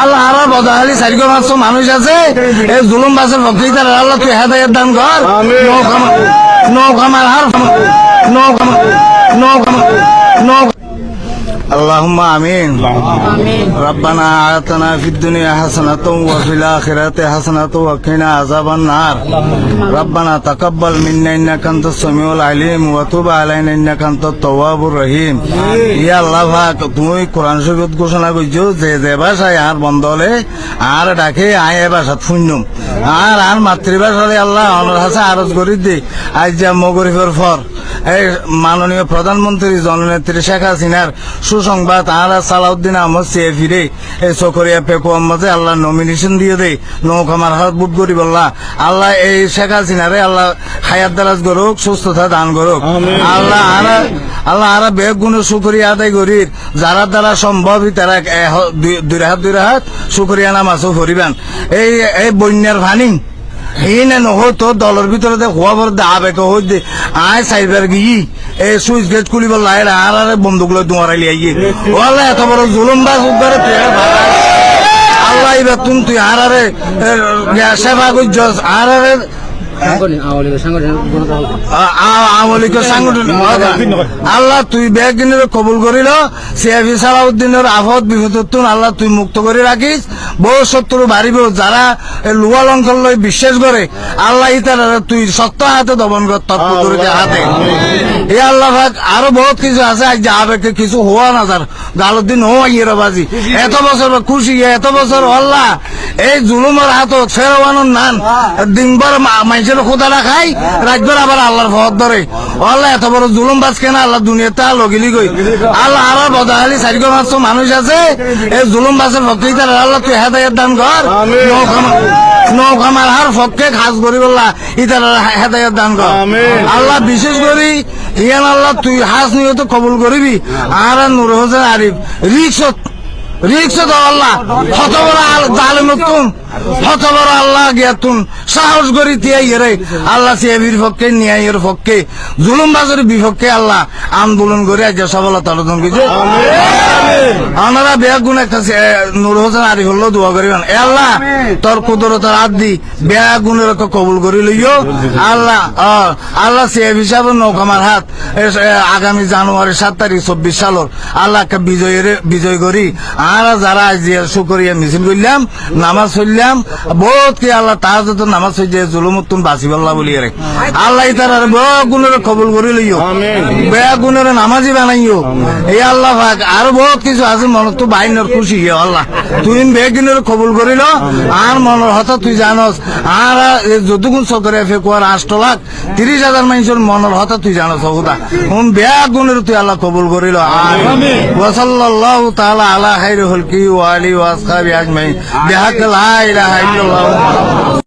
আল্লাহ আর বদাহালি চারিগো পাঁচশো মানুষ আছে এই জুলুম বাসের বক্তৃতার তারা আল্লাহ তুই হেদায়ত দান কর নৌকা নৌকা মার হার নৌকা নৌকা নৌকা اللهم امين ربنا آتنا في الدنيا حسنة وفي الآخرة حسنة وقنا عذاب النار ربنا تقبل منا إنك أنت السميع العليم وتب علينا إنك أنت التواب الرحيم ইয়া আল্লাহ পাক তুমি কোরআন শরীফত ঘোষণা করছো যে যে ভাষায় আর বন্ধ হলে আর ডাকে আয় এ ভাষাত শূন্যম আর আর মাতৃভাষা হলে আল্লাহ অনর হাসে আরজ করি দি আজ যা মগরিফের পর এই মাননীয় প্রধানমন্ত্রী জননেত্রী শেখ হাসিনার সুসংবাদ আর সালাউদ্দিন আহমদ সিএফিরে এই চকরিয়া পেকো আহমদে আল্লাহ নমিনেশন দিয়ে দেয় নৌকামার হাত বুট করি বললা আল্লাহ এই শেখ হাসিনারে আল্লাহ হায়াত দারাজ করুক সুস্থতা দান করুক। আল্লাহ আরা আল্লাহ আরা বেগ গুণ শুকরিয়া আদায় করি যারা দ্বারা সম্ভব তারা দুই- হাত দুই হাত শুকরিয়া নামাজও করিবেন এই এই বন্যার ভানিং এই না নহতো দলের ভিতরে হওয়া পর দা বেকে হই দে আয় সাইবার গিয়ে এই সুইচ গেট খুলিব লাইর আর আর বন্দুক লই তোমার আইলি আইয়ে ওলা এত বড় জুলুম বা উগারে পেড় ভাড়া আল্লাহ এবার তুমি তুই আর আরে সেবা করছস আর আরে আল্লাহ তুই বেগিনের কবুল করিল। সিএফি সালাউদ্দিনের আফত বিপদত্তুন আল্লাহ তুই মুক্ত করে রাখিস। বহু শত্রু বাড়িব যারা এই লুয়া লঙ্কর লই বিশ্বাস করে। আল্লাহ ইতার তুই সত্য হাতে দমন কর হাতে। এ আল্লাহ ভাগ আরও বহুত কিছু আছে আজ আবেগে কিছু হওয়া না তার গালোর দিন হওয়া ইয়ের বাজি। এত বছর বা খুশি এত বছর আল্লাহ। এই জুলুমের হাতত ফেরওয়ানোর নান দিনবার মাইসের খোদারা খাই রাতবার আবার আল্লাহর ভর ধরে আল্লাহ এত বড় জুলুম বাজ কেন আল্লাহ দুনিয়াতে লগিলি গই আল্লাহ আর বদাহালি চারিগো পাঁচশো মানুষ আছে এই জুলুম বাসের তারা আল্লাহ তুই হেদায়ত দান কর নৌকা- নৌকা মারহার পক্ষে খাস করি বললা ইতার হেদায়ত দান কর আল্লাহ বিশেষ করি ইয়ান আল্লাহ তুই হাস নিয়ত কবুল করিবি আর নুর হোসেন আরিফ রিক্সত রিক্সত আল্লাহ হত বড় হত বড় আল্লাহ গিয়াতুন সাহস করি তিয়াই রে আল্লাহ সিয়াবির পক্ষে ন্যায়ের পক্ষে জুলুম বাজারের বিপক্ষে আল্লাহ আন্দোলন করে আজ সফলতা অর্জন কিছু আমরা বেয়া গুণ একটা নূর হোসেন আরিফ হল্লো দোয়া করিবেন আল্লাহ তোর কুদরতার হাত দি কবুল করি লইও। আল্লাহ আল্লাহ সেব হিসাবে নৌকামার হাত আগামী জানুয়ারি সাত তারিখ চব্বিশ সালের আল্লাহ বিজয়ের বিজয় করি। আর যারা শুকরিয়া মিছিল করলাম নামাজ পড়লাম বহুত কি আল্লাহ তার যত নামাজ হয়ে জুলুমুত্তুন বাঁচি বল্লা বলি রে আল্লাহ তার আর বেয়া গুণের কবুল করি লইও। বেয়া গুণের নামাজি বানাইও। এই আল্লাহ পাক আর বহুত কিছু আছে মনত তো বাইনের খুশি ইয়ে আল্লাহ। তুই বেগিনের কবুল করিল আর মনের হতা তুই জানস। আর যতগুণ চকরে ফেকুয়ার আষ্ট লাখ তিরিশ হাজার মানুষের মনের হতা তুই জানস হতা হুম বেয়া গুণের তুই আল্লাহ কবুল করিল আর ওয়াসাল্লাল্লাহু তাআলা আলা খাইরুল खैर हल्की वाली वास्का ब्याज में ब्याह ला